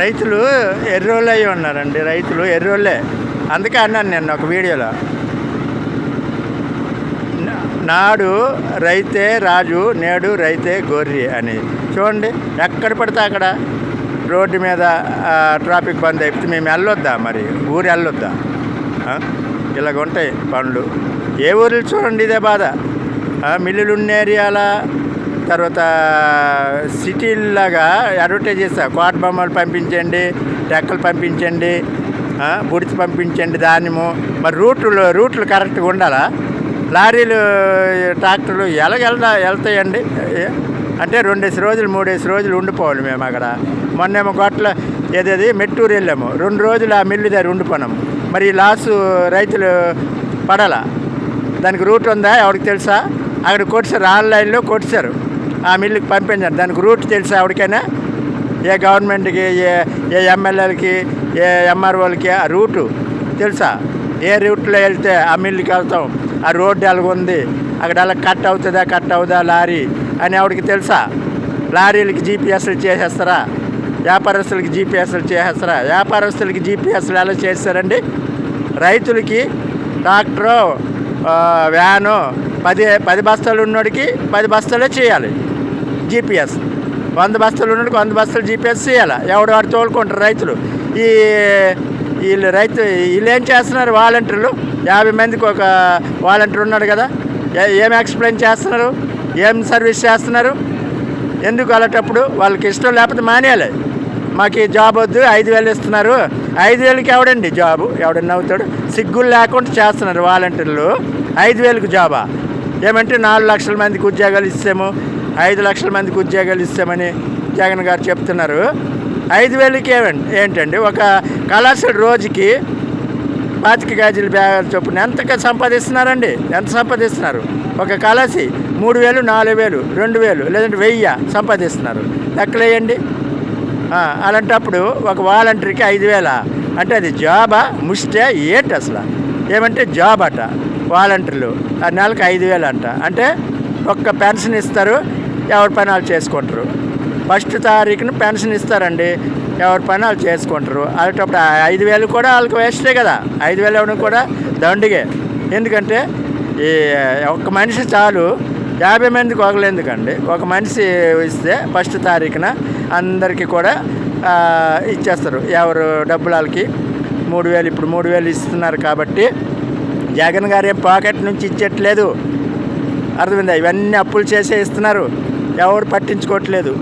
రైతులు ఎర్రోళ్ళు అయి ఉన్నారండి రైతులు ఎర్రోళ్ళే. అందుకే అన్నాను నేను ఒక వీడియోలో. నాడు రైతే రాజు నేడు రైతే గొర్రె అని. చూడండి ఎక్కడ పడితే అక్కడ రోడ్డు మీద ట్రాఫిక్ బంద్ అయిపోతే మేము వెళ్ళొద్దా మరి? ఊరు వెళ్ళొద్దా? ఇలాగ ఉంటాయి పనులు. ఏ ఊర్లు చూడండి ఇదే బాధ? మిల్లులు ఉన్న ఏరియాల? తర్వాత సిటీలాగా అడ్వర్టైజ్ చేస్తా. కోట బొమ్మలు పంపించండి టెక్కలు పంపించండి బుడిచి పంపించండి ధాన్యము. మరి రూట్లు రూట్లు కరెక్ట్గా ఉండాలా? లారీలు ట్రాక్టర్లు ఎలాగెళ్తా వెళ్తాయండి? అంటే రెండేసి రోజులు మూడేసి రోజులు ఉండిపోవాలి మేము అక్కడ. మొన్నేమో గొట్ల ఏదేది? మెట్టూరు వెళ్ళాము. రెండు రోజులు ఆ మిల్లు దగ్గర ఉండిపోయినాము మరి ఈ లాసు రైతులు పడాలా? దానికి రూట్ ఉందా? ఎవరికి తెలుసా? అక్కడ కొట్టారు ఆన్లైన్లో కొట్టారు ఆ మిల్లుకి పంపించారు దానికి రూట్ తెలుసా ఎవరికైనా ఏ గవర్నమెంట్కి ఏ ఏ ఎమ్మెల్యేలకి ఏ ఎంఆర్ఓలకి ఆ రూటు తెలుసా? ఏ రూట్లో వెళ్తే ఆ మిల్లుకి వెళ్తాం? ఆ రోడ్డు ఎలాగుంది? అక్కడ అలా కట్ అవుతుందా కట్ అవుదా లారీ అని ఎవరికి తెలుసా? లారీలకి జీపీఎస్లు చేసేస్తారా? వ్యాపారస్తులకి జీపీఎస్లు చేసేస్తారా? వ్యాపారస్తులకి జీపీఎస్లు ఎలా చేస్తారండి? రైతులకి ట్రాక్టరు వ్యాను పది పది బస్తాలు ఉన్నోడికి పది బస్తాలే చేయాలి. జీపీఎస్ వంద బస్తాలు ఉన్నట్టు వంద బస్తాలు జీపీఎస్ చేయాలి ఎవడు వాడు తోలుకుంటారు రైతులు. ఈ వీళ్ళు రైతు వీళ్ళు ఏం చేస్తున్నారు? వాలంటీర్లు. యాభై మందికి ఒక వాలంటీర్ ఉన్నాడు కదా. ఏ- ఏం ఎక్స్ప్లెయిన్ చేస్తున్నారు? ఏం సర్వీస్ చేస్తున్నారు? ఎందుకు అలాంటప్పుడు వాళ్ళకి ఇష్టం లేకపోతే మానేయాలి. మాకు ఈ జాబ్ వద్దు ఐదు వేలు ఇస్తున్నారు. ఐదు వేలకి ఎవడండి జాబు? ఎవడన్నా అవుతాడు? సిగ్గులు లేకుండా చేస్తున్నారు వాలంటీర్లు. ఐదు వేలకు జాబా? ఏమంటే నాలుగు లక్షల మందికి ఉద్యోగాలు ఇస్తాము ఐదు లక్షల మందికి ఉద్యోగాలు ఇస్తామని జగన్ గారు చెప్తున్నారు. ఐదు వేలకి ఏమండి ఏంటండి? ఒక కళాశాల రోజుకి పాతిక గాజుల బ్యాగులు చొప్పున ఎంతగా సంపాదిస్తున్నారండి? ఎంత సంపాదిస్తున్నారు? ఒక కలసి మూడు వేలు నాలుగు వేలు రెండు వేలు లేదంటే వెయ్యి సంపాదిస్తున్నారు. లెక్కలేయండి. అలాంటప్పుడు ఒక వాలంటీర్కి ఐదు వేల. అంటే అది జాబా ముష్టే ఏంటి అసలు? ఏమంటే జాబ్ అట వాలంటీర్లు. ఆ నెలకు ఐదు వేలు అంట. అంటే ఒక్క పెన్షన్ ఇస్తారు ఎవరి పని వాళ్ళు చేసుకుంటారు. ఫస్ట్ తారీఖున పెన్షన్ ఇస్తారండి. ఎవరి పని వాళ్ళు చేసుకుంటారు. అలాంటప్పుడు ఐదు వేలు కూడా వాళ్ళకి వేస్టే కదా. ఐదు వేలు ఇవ్వడం కూడా దండిగే. ఎందుకంటే ఈ ఒక్క మనిషి చాలు యాభై మందికి ఒకరు ఎందుకండి? ఒక మనిషి ఇస్తే ఫస్ట్ తారీఖున అందరికీ కూడా ఇచ్చేస్తారు. ఎవరు డబ్బులు వాళ్ళకి? మూడు వేలు ఇప్పుడు మూడు వేలు ఇస్తున్నారు కాబట్టి జగన్ గారు ఏం పాకెట్ నుంచి ఇచ్చట్లేదు. అర్థమైందా? ఇవన్నీ అప్పులు చేసే ఇస్తున్నారు. ఎవరు పట్టించుకోవట్లేదు.